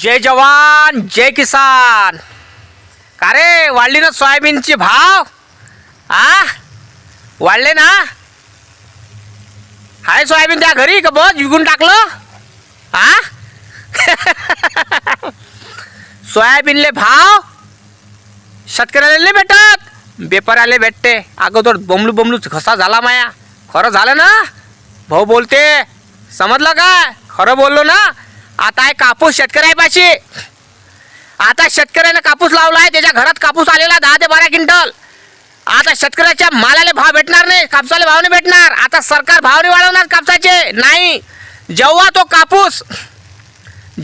जय जवान जय किसान. का रे वाढली ना सोयाबीनचे भाव? आ? वाढले ना? हाय सोयाबीन त्या घरी का बस विकून टाकलं? आ? सोयाबीनले भाव? शेतकऱ्याला नाही भेटत? बेपाऱ्याला भेटते. अगोदर बमलू बमलू घसा झाला माया. खरं झालं ना? भाऊ बोलते. समजलं काय? खरं बोललो ना? आता आहे कापूस शेतकऱ्यापाशी आता शेतकऱ्याने कापूस लावला आहे त्याच्या घरात कापूस आलेला दहा ते बारा क्विंटल. आता शेतकऱ्याच्या मालाला भाव भेटणार नाही कापसाला भाव नाही भेटणार. आता सरकार भाव नाही वाढवणार कापसाचे. नाही. जेव्हा तो कापूस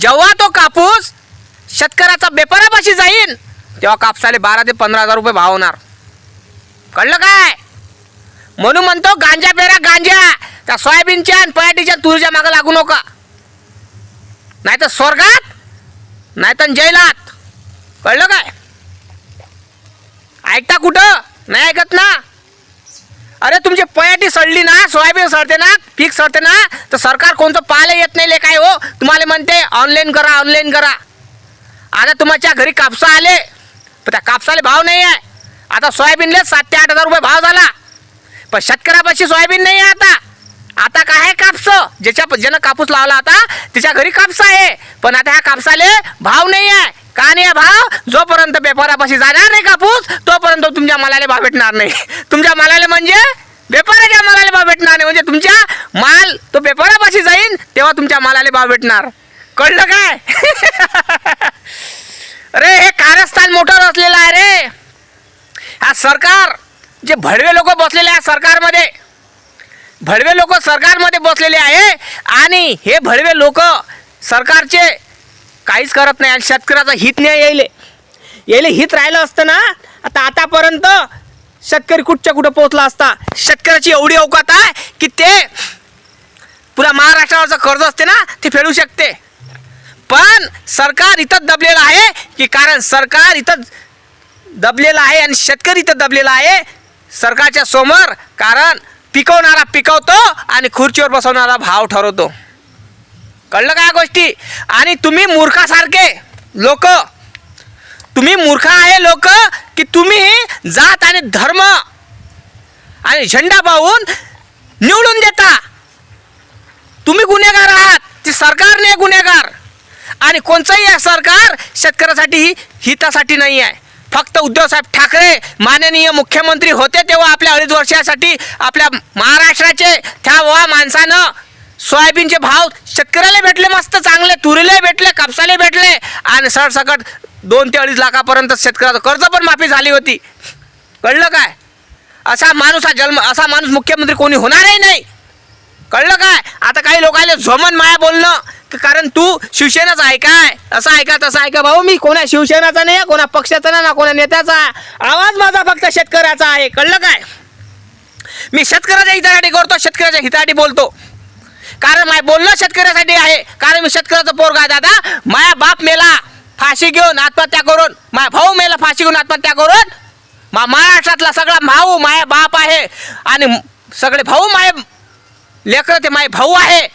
जेव्हा तो कापूस शेतकऱ्याचा बेपारापाशी जाईन तेव्हा कापसाले बारा ते पंधरा हजार रुपये भाव होणार. कळलं काय? म्हणून म्हणतो गांजा पेरा गांजा. त्या सोयाबीनच्या आणि पराठीच्या तुरीच्या मागं लागू नका. नाही तर स्वर्गात नाही तर जैलात. कळलं काय? ऐकता कुठं? नाही ऐकत ना? अरे तुमची पयाटी सडली ना सोयाबीन सडते ना पीक सडते ना तर सरकार कोणतं पाहायला येत नाही ले काय हो? तुम्हाला म्हणते ऑनलाईन करा ऑनलाईन करा. आता तुमच्या घरी कापसा आले पण त्या कापसाला भाव नाही आहे. आता सोयाबीनले सात ते आठ हजार रुपये भाव झाला. पण शेतकऱ्यापाशी सोयाबीन नाही आहे आता. आता काय आहे कापस? ज्याच्या ज्यानं कापूस लावला आता त्याच्या घरी कापसा आहे. पण आता ह्या कापसाले भाव नाही आहे. का नाही आहे भाव? जोपर्यंत व्यापारापाशी जाणार नाही कापूस तोपर्यंत तुमच्या मालाला भाव भेटणार नाही. तुमच्या मालाला म्हणजे व्यापाराच्या मालाला भाव भेटणार नाही. म्हणजे तुमच्या माल तो व्यापारापाशी जाईन तेव्हा तुमच्या मालाला भाव भेटणार. कळलं काय? अरे हे कारस्थान मोठं असलेलं आहे रे. हा सरकार जे भडवे लोक बसलेले आहे सरकारमध्ये भडवे लोक सरकारमध्ये बसलेले आहे आणि हे भडवे लोक सरकारचे काहीच करत नाही आणि शेतकऱ्याचं हित नाही यायले यायले हित राहिलं असतं ना आता आतापर्यंत शेतकरी कुठच्या कुठं पोहोचला असता? शेतकऱ्याची एवढी अवकात आहे की ते पुरा महाराष्ट्रावरचं कर्ज असते ना ते फेडू शकते. पण सरकार इथं दबलेलं आहे की कारण सरकार इथं दबलेलं आहे आणि शेतकरी इथं दबलेला आहे सरकारच्या समोर कारण पिकवणारा पिकवतो आणि खुर्चीवर बसवणारा भाव ठरवतो. कळलं काय गोष्टी? आणि तुम्ही मूर्खासारखे लोक. तुम्ही मूर्ख आहे लोक की तुम्ही जात आणि धर्म आणि झेंडा पाहून निवडून देता. तुम्ही गुन्हेगार आहात ती सरकार नाही गुन्हेगार. आणि कोणचंही आहे सरकार शेतकऱ्यासाठी हितासाठी नाही आहे फक्त उद्धवसाहेब ठाकरे माननीय मुख्यमंत्री होते तेव्हा आपल्या अडीच वर्षासाठी आपल्या महाराष्ट्राचे त्या वा माणसानं सोयाबीनचे भाव शेतकऱ्याला भेटले मस्त चांगले तुरीला भेटले कापसाला भेटले आणि सरसकट दोन ते अडीच लाखापर्यंत शेतकऱ्याचं कर्ज पण माफी झाली होती. कळलं काय? असा माणूस हा जन्म असा माणूस मुख्यमंत्री कोणी होणारही नाही. कळलं काय? आता काही लोकांना झोमन माया बोलणं कारण तू शिवसेनाचा आहे काय? असं ऐका तसं ऐका भाऊ मी कोणा शिवसेनाचा नाही कोणा पक्षाचा ना कोणा नेत्याचा. आवाज माझा फक्त शेतकऱ्याचा आहे. कळलं काय? मी शेतकऱ्याच्या हितासाठी करतो शेतकऱ्याच्या हितासाठी बोलतो. कारण माय बोलणं शेतकऱ्यासाठी आहे. कारण मी शेतकऱ्याचा पोरगा आहे दादा. माया बाप मेला फाशी घेऊन आत्महत्या करून माया भाऊ मेला फाशी घेऊन आत्महत्या करून मा महाराष्ट्रातला सगळा भाऊ माया बाप आहे. आणि सगळे भाऊ माय लेकरं ते माय भाऊ आहे.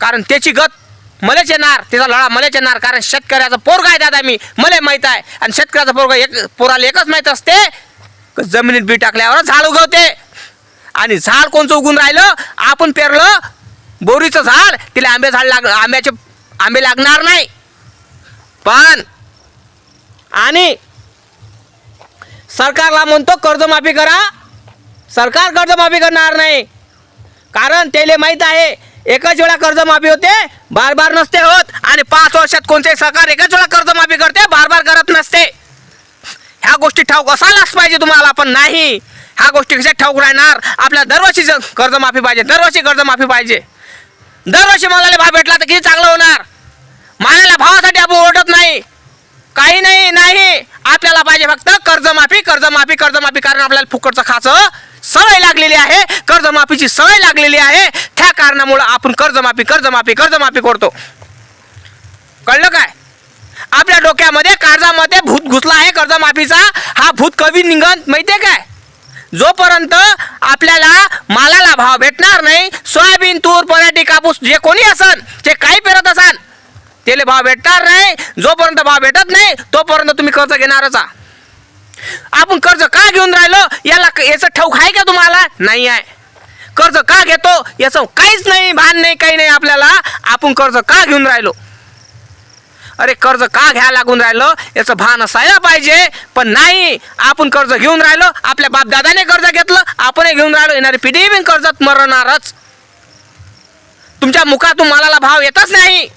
कारण त्याची गत मलाच येणार त्याचा लढा मलाच येणार. कारण शेतकऱ्याचा पोरगा आहे दादा मी मला माहीत आहे. आणि शेतकऱ्याचा पोरगा एक पोराला एकच माहीत असते जमिनीत बी टाकल्यावर झाड उगवते. आणि झाड कोणचं उगून राहिलं? आपण पेरलं बोरीचं झाड तिला आंबे झाड लाग आंब्याचे आंबे लागणार नाही. पण आणि सरकारला म्हणतो कर्जमाफी करा. सरकार कर्जमाफी करणार नाही. कारण त्याला माहीत आहे एकच वेळा कर्जमाफी होते बार बार नसते होत आणि पाच वर्षात कोणतेही सरकार एकच वेळा कर्जमाफी करते बार बार करत नसते. ह्या गोष्टी ठाऊक असायलाच पाहिजे तुम्हाला पण नाही. ह्या गोष्टी कशा ठाऊक राहणार? आपल्या दरवर्षी कर्जमाफी पाहिजे दरवर्षी कर्जमाफी पाहिजे. दरवर्षी मालाला भाव भेटला तर किती चांगलं होणार? मालाला भावासाठी आपण ओढत नाही. काही नाही नाही. आपल्याला पाहिजे फक्त कर्जमाफी कर्जमाफी कर्जमाफी कारण आपल्याला फुकटचं खाचं सवय लागलेली आहे कर्जमाफीची सवय लागलेली आहे. त्या कारणामुळं आपण कर्जमाफी कर्जमाफी कर्जमाफी करतो. कळलं काय? आपल्या डोक्यामध्ये कर्जामध्ये भूत घुसला आहे कर्जमाफीचा. हा भूत कवी निघत माहितीये काय? जोपर्यंत आपल्याला मालाला भाव भेटणार नाही सोयाबीन तूर पराठी कापूस जे कोणी असन जे काही पेरत असाल त्याला भाव भेटणार नाही. जोपर्यंत भाव भेटत नाही तोपर्यंत तुम्ही कर्ज घेणारच आ आपण कर्ज का घेऊन राहिलो? याला याचं ठाऊक आहे का तुम्हाला? नाही आहे. कर्ज का घेतो? याचं काहीच नाही भान नाही काही नाही आपल्याला. आपण कर्ज का घेऊन राहिलो? अरे कर्ज का घ्या लागून राहिलं? याचं भान असायला पाहिजे. पण नाही आपण कर्ज घेऊन राहिलो. आपल्या बापदादाने कर्ज घेतलं. आपणही घेऊन राहिलो. येणारी पिढी बी कर्जात मरणारच. तुमच्या मुखातून मालाला भाव येतच नाही.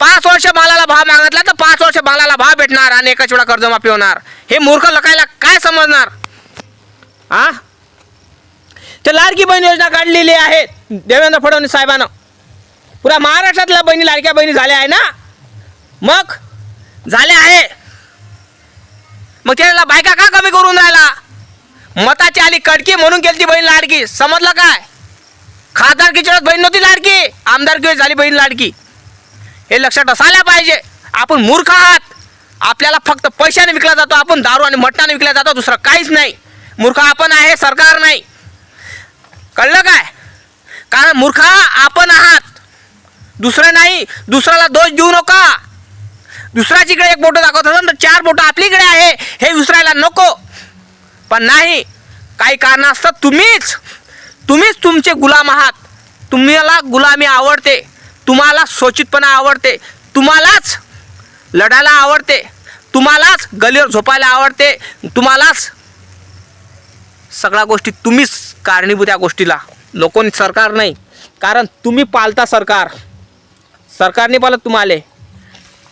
पाच वर्ष मालाला भाव मागितला तर पाच वर्ष मालाला भाव भेटणार आणि एकाच वेळा कर्जमाफी होणार. हे मूर्ख लकायला काय समजणार? आ? ते लाडकी बहीण योजना काढलेली आहे देवेंद्र फडणवीस साहेबानं. पुरा महाराष्ट्रातल्या बहिणी लाडक्या बहिणी झाल्या आहे ना? मग? झाले आहे. मग त्याला बायका का कमी करून राहिला? मताची आली कडकी म्हणून केली ती बहीण लाडकी. समजलं काय? खासदारकीच्या बहीण नव्हती लाडकी. आमदारकी झाली बहीण लाडकी. हे लक्षात असायला पाहिजे. आपण मूर्ख आहात. आपल्याला फक्त पैशाने विकला जातो आपण दारू आणि मटणाने विकला जातो दुसरं काहीच नाही. मूर्ख आपण आहे सरकार नाही. कळलं काय? कारण मूर्ख आपण आहात. दुसरं नाही दुसऱ्याला दोष देऊ नका. दुसऱ्याचीकडे एक बोटं दाखवत असेल तर चार बोटं आपलीकडे आहे हे विसरायला नको. पण नाही काही कारण असतात तुम्हीच तुम्हीच तुमचे गुलाम आहात. तुम्हाला गुलामी आवडते. तुम्हाला शोचितपणा आवडते तुम्हालाच लढायला आवडते तुम्हालाच गलीवर झोपायला आवडते तुम्हालाच सगळ्या गोष्टी तुम्हीच कारणीभूत या गोष्टीला. लोकोनी सरकार नाही. कारण तुम्ही पालता सरकार. सरकारने पालत तुम्हाला.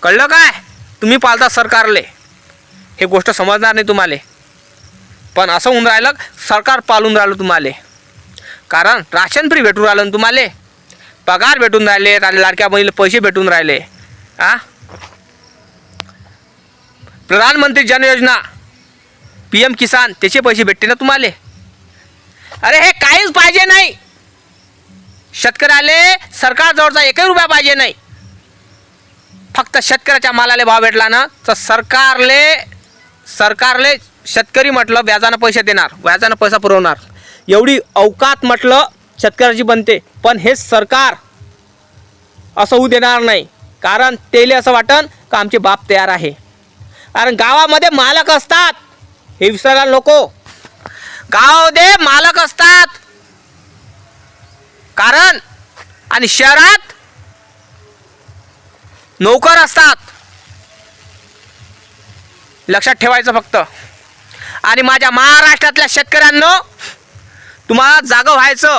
कळलं काय? तुम्ही पालता सरकारले. हे गोष्ट समजणार नाही तुम्हाला. पण असं होऊन राहिलं सरकार पालून राहिलं तुम्हाला. कारण राशन फ्री भेटून राहिलं ना तुम्हाला. पगार भेटून राहिले आणि लाडक्या बहिणीला पैसे भेटून राहिले. आ? प्रधानमंत्री जन योजना. पी एम किसान त्याचे पैसे भेटते ना तुम्हाला? अरे हे काहीच पाहिजे नाही. शेतकऱ्याले सरकारजवळचा एकही रुपया पाहिजे नाही. फक्त शेतकऱ्याच्या मालाला भाव भेटला ना तर सरकारले सरकारले शेतकरी म्हटलं व्याजानं पैसे देणार व्याजानं पैसा पुरवणार. एवढी अवकात म्हटलं शेतकऱ्याची बनते. पण हे सरकार असं होऊ देणार नाही. कारण तेले असं वाटन का आमचे बाप तयार आहे. कारण गावामध्ये मालक असतात. हे विसरायला नको. गावामध्ये मालक असतात. कारण आणि शहरात नोकर असतात. लक्षात ठेवायचं फक्त. आणि माझ्या महाराष्ट्रातल्या शेतकऱ्यांनो तुम्हाला जागं व्हायचं.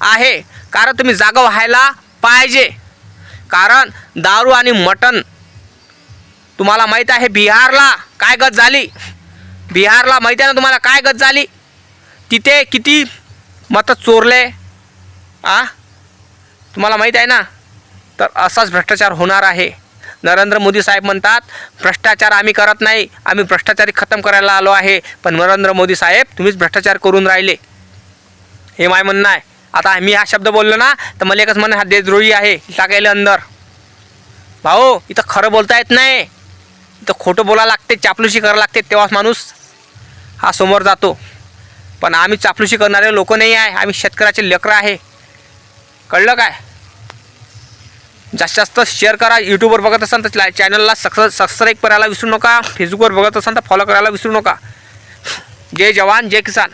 आहे. कारण तुम्ही जागा व्हायला पाहिजे. कारण दारू आणि मटण तुम्हाला माहीत आहे बिहारला काय गत झाली? बिहारला माहीत आहे ना तुम्हाला काय गत झाली? तिथे किती मतं चोरले? आ? तुम्हाला माहीत आहे ना? तर असाच भ्रष्टाचार होणार आहे. नरेंद्र मोदी साहेब म्हणतात भ्रष्टाचार आम्ही करत नाही आम्ही भ्रष्टाचारी खतम करायला आलो आहे. पण नरेंद्र मोदी साहेब तुम्हीच भ्रष्टाचार करून राहिले. हे माय म्हणणं आहे. आता मी हा शब्द बोललो ना तर मला एकच म्हणे हा देशद्रोही आहे टाकायला अंदर. भाऊ इथं खरं बोलता येत नाही. इथं खोटं बोलायला लागते चापलुशी करायला लागते तेव्हाच माणूस हा समोर जातो. पण आम्ही चापलुशी करणारे लोक नाही आहे आम्ही शेतकऱ्याचे लेकरं आहे. कळलं काय? जास्तीत जास्त शेअर करा यूट्यूबवर बघत असाल तर चॅनलला सक्स सबस्क्राईब करायला विसरू नका फेसबुकवर बघत असाल तर फॉलो करायला विसरू नका. जय जवान जय किसान.